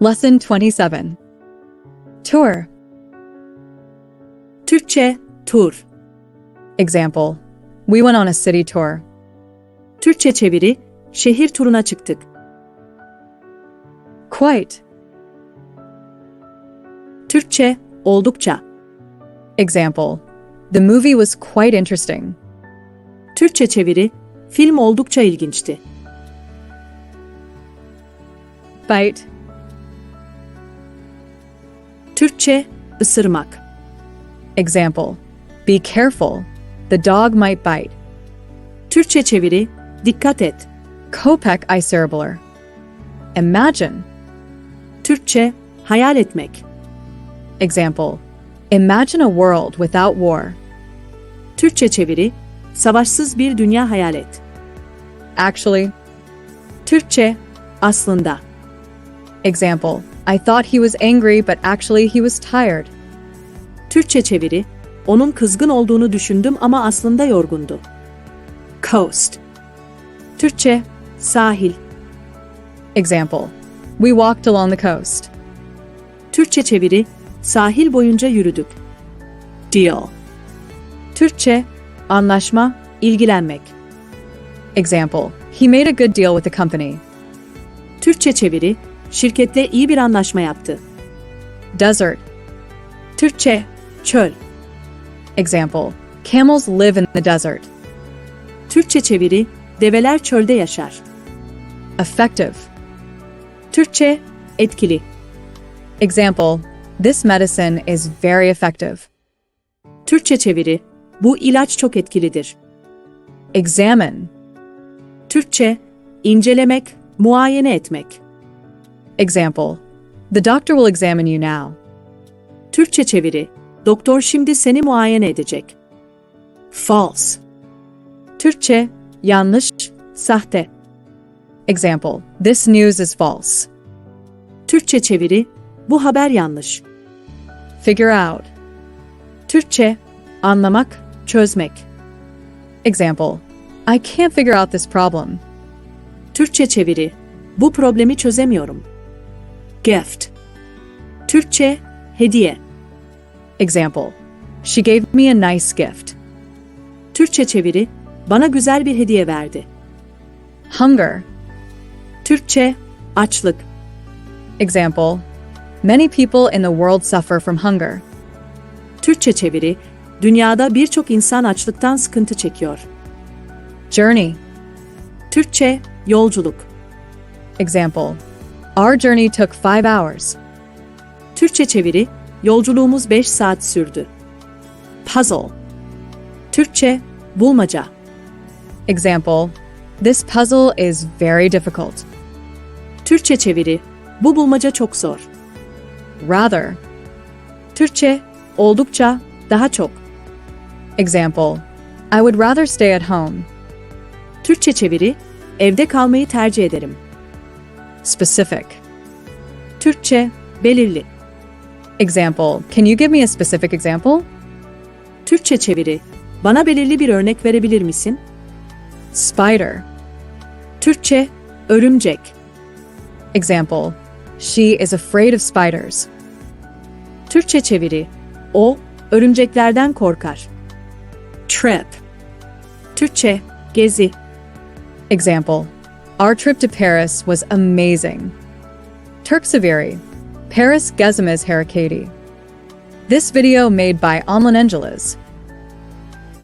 Lesson 27 Tour. Türkçe tur. Example We went on a city tour. Türkçe çeviri şehir turuna çıktık. Quite. Türkçe oldukça. Example The movie was quite interesting. Türkçe çeviri film oldukça ilginçti. Bite. Türkçe ısırmak. Example Be careful. The dog might bite. Türkçe çeviri dikkat et. Kopek i cereblar. Imagine. Türkçe hayal etmek. Example Imagine a world without war. Türkçe çeviri savaşsız bir dünya hayal et. Actually, Türkçe aslında. example I thought he was angry, but actually he was tired. Türkçe çeviri onun kızgın olduğunu düşündüm ama aslında yorgundu. Coast. Türkçe sahil. Example We walked along the coast. Türkçe çeviri sahil boyunca yürüdük. Deal. Türkçe anlaşma, ilgilenmek. Example He made a good deal with the company. Türkçe çeviri şirketle iyi bir anlaşma yaptı. Desert. Türkçe çöl. Example Camels live in the desert. Türkçe çeviri develer çölde yaşar. Effective. Türkçe etkili. Example This medicine is very effective. Türkçe çeviri bu ilaç çok etkilidir. Examine. Türkçe incelemek, muayene etmek. Example The doctor will examine you now. Türkçe çeviri doktor şimdi seni muayene edecek. False. Türkçe yanlış, sahte. Example This news is false. Türkçe çeviri bu haber yanlış. Figure out. Türkçe anlamak, çözmek. Example I can't figure out this problem. Türkçe çeviri bu problemi çözemiyorum. Gift. Türkçe hediye. Example She gave me a nice gift. Türkçe çeviri bana güzel bir hediye verdi. Hunger. Türkçe açlık. Example Many people in the world suffer from hunger. Türkçe çeviri dünyada birçok insan açlıktan sıkıntı çekiyor. Journey. Türkçe yolculuk. Example Our journey took five hours. Türkçe çeviri yolculuğumuz 5 saat sürdü. Puzzle. Türkçe bulmaca. Example This puzzle is very difficult. Türkçe çeviri bu bulmaca çok zor. Rather. Türkçe oldukça daha çok. Example I would rather stay at home. Türkçe çeviri evde kalmayı tercih ederim. Specific. Türkçe belirli. Example Can you give me a specific example? Türkçe çeviri bana belirli bir örnek verebilir misin? Spider. Türkçe örümcek. Example She is afraid of spiders. Türkçe çeviri o örümceklerden korkar. Trip. Türkçe gezi. Example Our trip to Paris was amazing. Turkseveri. Paris Gezimiz Harakati. This video made by Amlan Angeles